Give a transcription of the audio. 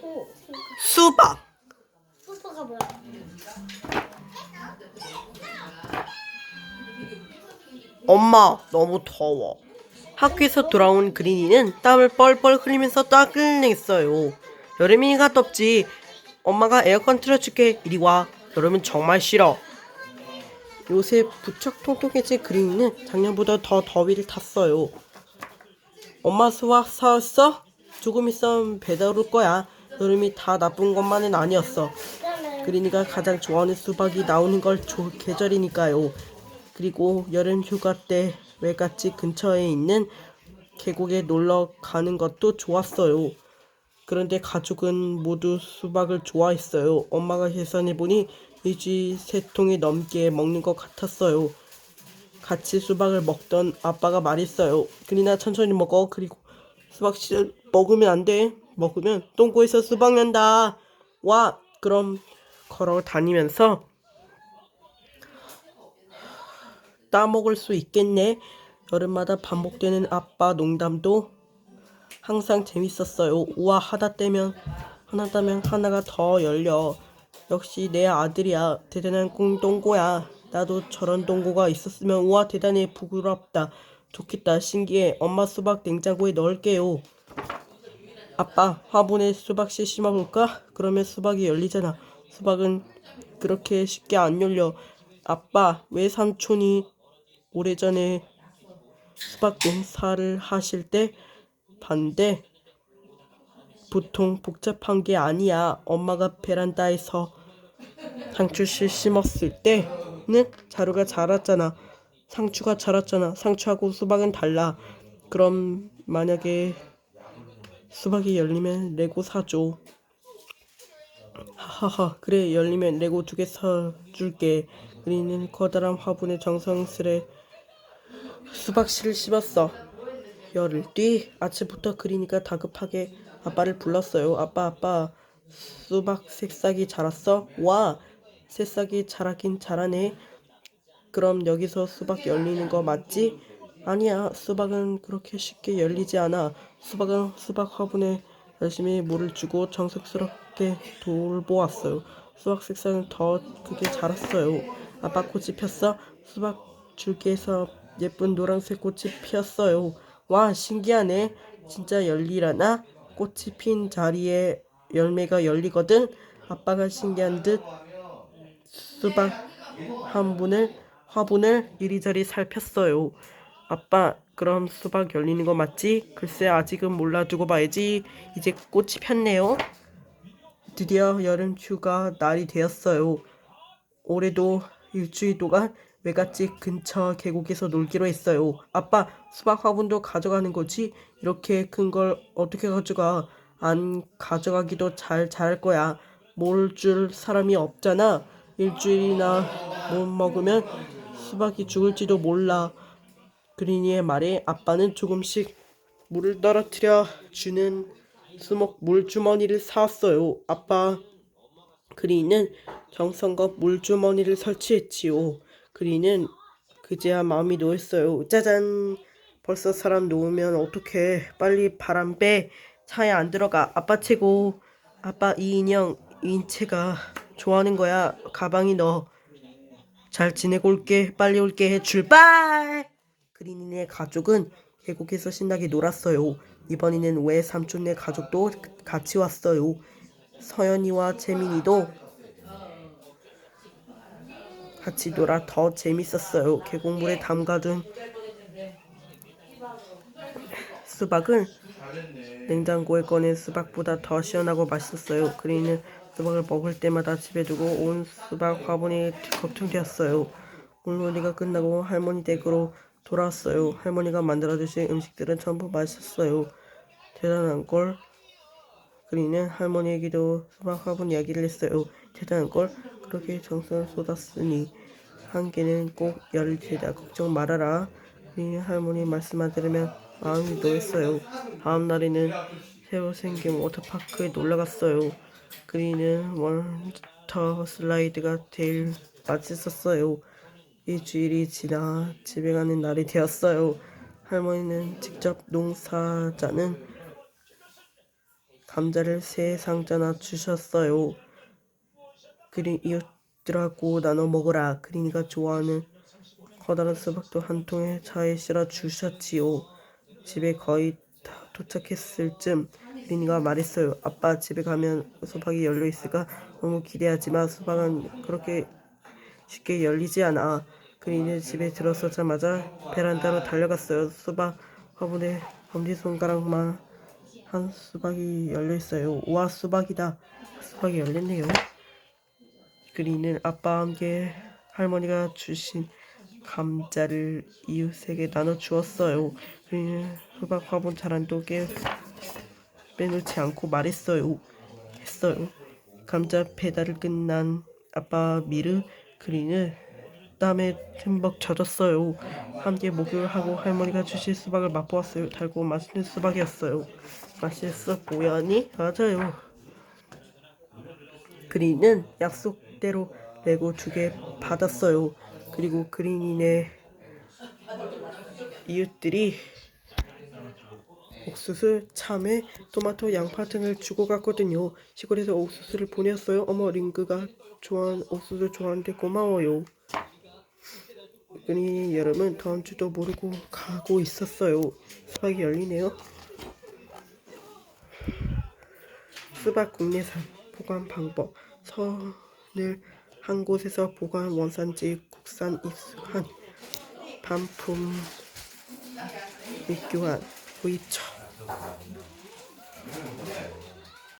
또 수박. 소스가 뭐야? 엄마, 너무 더워. 학교에서 돌아온 그린이는 땀을 뻘뻘 흘리면서 따끔했어요. 여름이니까 덥지. 엄마가 에어컨 틀어줄게. 이리 와. 여름은 정말 싫어. 요새 부쩍 통통해진 그린이는 작년보다 더 더위를 탔어요. 엄마 수박 사왔어? 조금 있으면 배달 올 거야. 여름이 다 나쁜 것만은 아니었어. 그린이가 가장 좋아하는 수박이 나오는 걸 조, 계절이니까요. 그리고 여름 휴가 때 외갓집 근처에 있는 계곡에 놀러 가는 것도 좋았어요. 그런데 가족은 모두 수박을 좋아했어요. 엄마가 계산해 보니 일주일 세 통이 넘게 먹는 것 같았어요. 같이 수박을 먹던 아빠가 말했어요. 그리나 천천히 먹어. 그리고 수박 씨를 먹으면 안 돼. 먹으면 똥꼬에서 수박 난다. 와, 그럼 걸어 다니면서 따먹을 수 있겠네. 여름마다 반복되는 아빠 농담도 항상 재밌었어요. 우와 하다 떼면 하나 따면 하나가 더 열려. 역시 내 아들이야. 대단한 꿍똥꼬야. 나도 저런 똥꼬가 있었으면 우와 대단해 부끄럽다. 좋겠다 신기해. 엄마 수박 냉장고에 넣을게요. 아빠 화분에 수박씨 심어볼까? 그러면 수박이 열리잖아. 수박은 그렇게 쉽게 안 열려. 아빠 왜 삼촌이 오래전에 수박 농사를 하실 때 반대 보통 복잡한 게 아니야. 엄마가 베란다에서 상추씨 심었을 때는 자루가 자랐잖아. 상추가 자랐잖아. 상추하고 수박은 달라. 그럼 만약에 수박이 열리면 레고 사줘. 하하하 그래 열리면 레고 두 개 사줄게. 그리는 커다란 화분에 정성스레 수박씨를 씹었어. 열흘 뒤 아침부터 그리니까 다급하게 아빠를 불렀어요. 아빠 아빠 수박 새싹이 자랐어? 와 새싹이 자라긴 자라네. 그럼 여기서 수박 열리는 거 맞지? 아니야 수박은 그렇게 쉽게 열리지 않아. 수박은 수박 화분에 열심히 물을 주고 정성스럽게 돌보았어요. 수박 색상은 더 크게 자랐어요. 아빠 꽃이 폈어? 수박 줄기에서 예쁜 노란색 꽃이 피었어요. 와 신기하네. 진짜 열리라나? 꽃이 핀 자리에 열매가 열리거든. 아빠가 신기한 듯 수박 한 분을 화분을 이리저리 살폈어요. 아빠, 그럼 수박 열리는 거 맞지? 글쎄 아직은 몰라 두고 봐야지. 이제 꽃이 폈네요. 드디어 여름 휴가 날이 되었어요. 올해도 일주일 동안 외갓집 근처 계곡에서 놀기로 했어요. 아빠, 수박 화분도 가져가는 거지? 이렇게 큰 걸 어떻게 가져가? 안 가져가기도 잘 잘할 거야. 모를 줄 사람이 없잖아. 일주일이나 못 먹으면 수박이 죽을지도 몰라. 그린이의 말에 아빠는 조금씩 물을 떨어뜨려 주는 수목 물주머니를 사왔어요. 아빠, 그린은 정성껏 물주머니를 설치했지요. 그린은 그제야 마음이 놓였어요. 짜잔! 벌써 사람 놓으면 어떡해. 빨리 바람 빼. 차에 안 들어가. 아빠 최고. 아빠 이 인형, 이 인체가 좋아하는 거야. 가방이 너. 잘 지내고 올게. 빨리 올게. 출발! 그린이네 가족은 계곡에서 신나게 놀았어요. 이번에는 외 삼촌네 가족도 같이 왔어요. 서연이와 재민이도 같이 놀아 더 재밌었어요. 계곡물에 담가둔 수박을 냉장고에 꺼낸 수박보다 더 시원하고 맛있었어요. 그린이는 수박을 먹을 때마다 집에 두고 온 수박 화분이 걱정되었어요. 물놀이가 끝나고 할머니 댁으로 돌아왔어요. 할머니가 만들어주신 음식들은 전부 맛있었어요. 대단한 걸. 그리는 할머니에게도 수박 화분 이야기를 했어요. 대단한 걸 그렇게 정성을 쏟았으니 한 개는 꼭 열릴 테다. 걱정 말아라. 그리는 할머니 말씀만 들으면 마음이 놓였어요. 다음 날에는 새로 생긴 워터파크에 놀러 갔어요. 그리는 워터 슬라이드가 제일 맛있었어요. 일주일이 지나 집에 가는 날이 되었어요. 할머니는 직접 농사자는 감자를 세 상자나 주셨어요. 그린 이웃들하고 나눠 먹으라. 그린이가 좋아하는 커다란 수박도 한 통에 차에 실어 주셨지요. 집에 거의 다 도착했을 쯤 그린이가 말했어요. 아빠 집에 가면 수박이 열려 있을까 너무 기대하지만 수박은 그렇게 쉽게 열리지 않아. 그린이 집에 들어서자마자 베란다로 달려갔어요. 수박 화분에 엄지손가락만 한 수박이 열려 있어요. 우와 수박이다. 수박이 열렸네요. 그린은 아빠와 함께 할머니가 주신 감자를 이웃에게 나눠 주었어요. 그린은 수박 화분 자란도 깨 빼놓지 않고 말했어요. 했어요. 감자 배달을 끝난 아빠 미르 그린은 땀에 흠벅 젖었어요. 함께 목욕하고 할머니가 주신 수박을 맛보았어요. 달고 맛있는 수박이었어요. 맛있어 보여니? 맞아요. 그린은 약속대로 레고 두 개 받았어요. 그리고 그린이네 이웃들이 옥수수, 참외, 토마토, 양파 등을 주고 갔거든요. 시골에서 옥수수를 보냈어요. 어머 링크가 좋아하는 옥수수 좋아하는데 고마워요. 그린이 여름은 다음 주도 모르고 가고 있었어요. 수박이 열리네요. 수박 국내산 보관 방법 선을 한 곳에서 보관 원산지 국산 입수한 반품 및 교환 의처